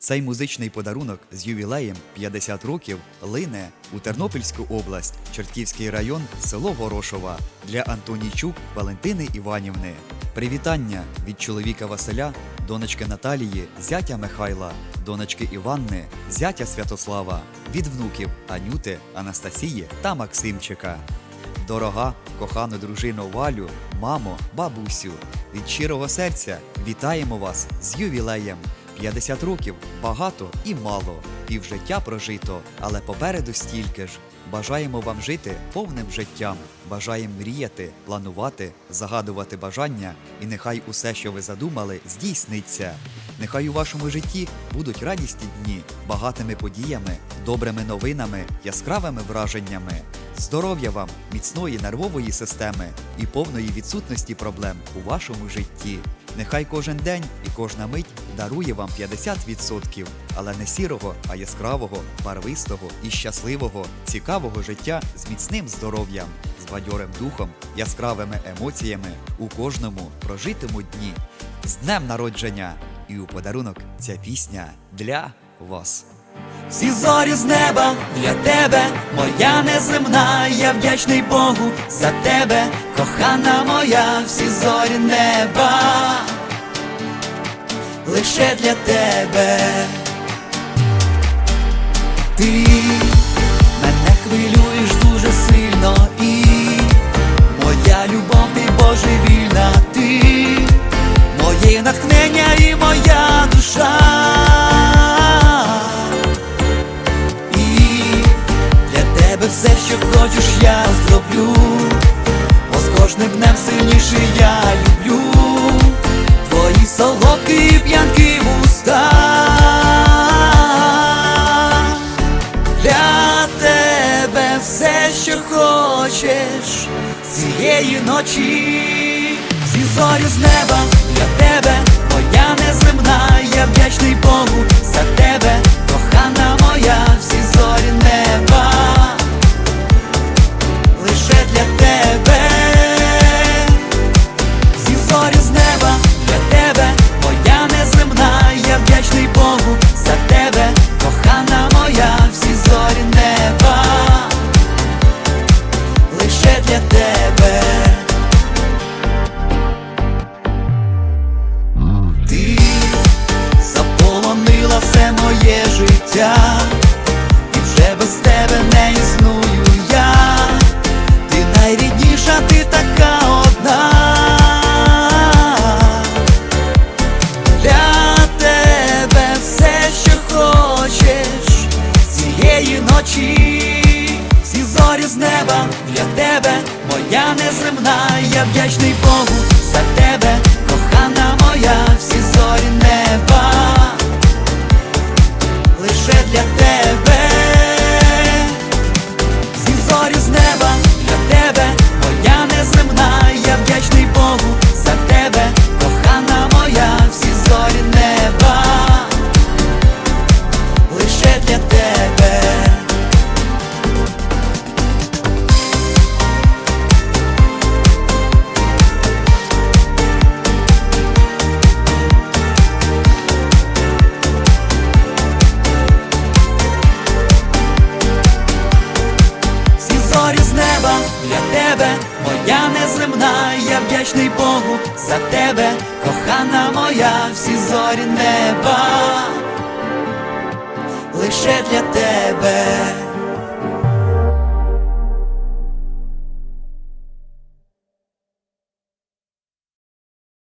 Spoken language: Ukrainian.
Цей музичний подарунок з ювілеєм 50 років лине у Тернопільську область, Чортківський район, село Горошова для Антонійчук Валентини Іванівни. Привітання від чоловіка Василя, донечки Наталії, зятя Михайла, донечки Іванни, зятя Святослава, від внуків Анюти, Анастасії та Максимчика. Дорога, кохану дружину Валю, мамо, бабусю, від щирого серця вітаємо вас з ювілеєм. 50 років багато і мало, півжиття прожито, але попереду стільки ж. Бажаємо вам жити повним життям, бажаємо мріяти, планувати, загадувати бажання, і нехай усе, що ви задумали, здійсниться. Нехай у вашому житті будуть радісні дні, багатими подіями, добрими новинами, яскравими враженнями. Здоров'я вам, міцної нервової системи і повної відсутності проблем у вашому житті. Нехай кожен день і кожна мить дарує вам 50%, але не сірого, а яскравого, барвистого і щасливого, цікавого життя з міцним здоров'ям, з бадьорим духом, яскравими емоціями у кожному прожитому дні. З днем народження! І у подарунок ця пісня для вас. Всі зорі з неба для тебе, моя неземна, я вдячний Богу за тебе, кохана моя, всі зорі неба, лише для тебе. Ти мене хвилюєш дуже сильно і моя любов, ти божевільна, ти моє натхнення і моя душа. Все, що хочеш, я зроблю, бо з кожним днем сильніше я люблю. Твої солодкі п'янки вуста. Для тебе все, що хочеш цієї ночі, всі зорі з неба для тебе, моя неземна, вдячний Богу за тебе, кохана моя, всі зорі неба, лише для тебе. Ти заполонила все моє життя, і вже без тебе не існую я. Ти найрідніша, ти така моя неземна, я вдячний Богу за тебе, кохана моя, всі зорі неба, лише для тебе, неба для тебе, моя неземна, я вдячний Богу за тебе, кохана моя, всі зорі неба, лише для тебе.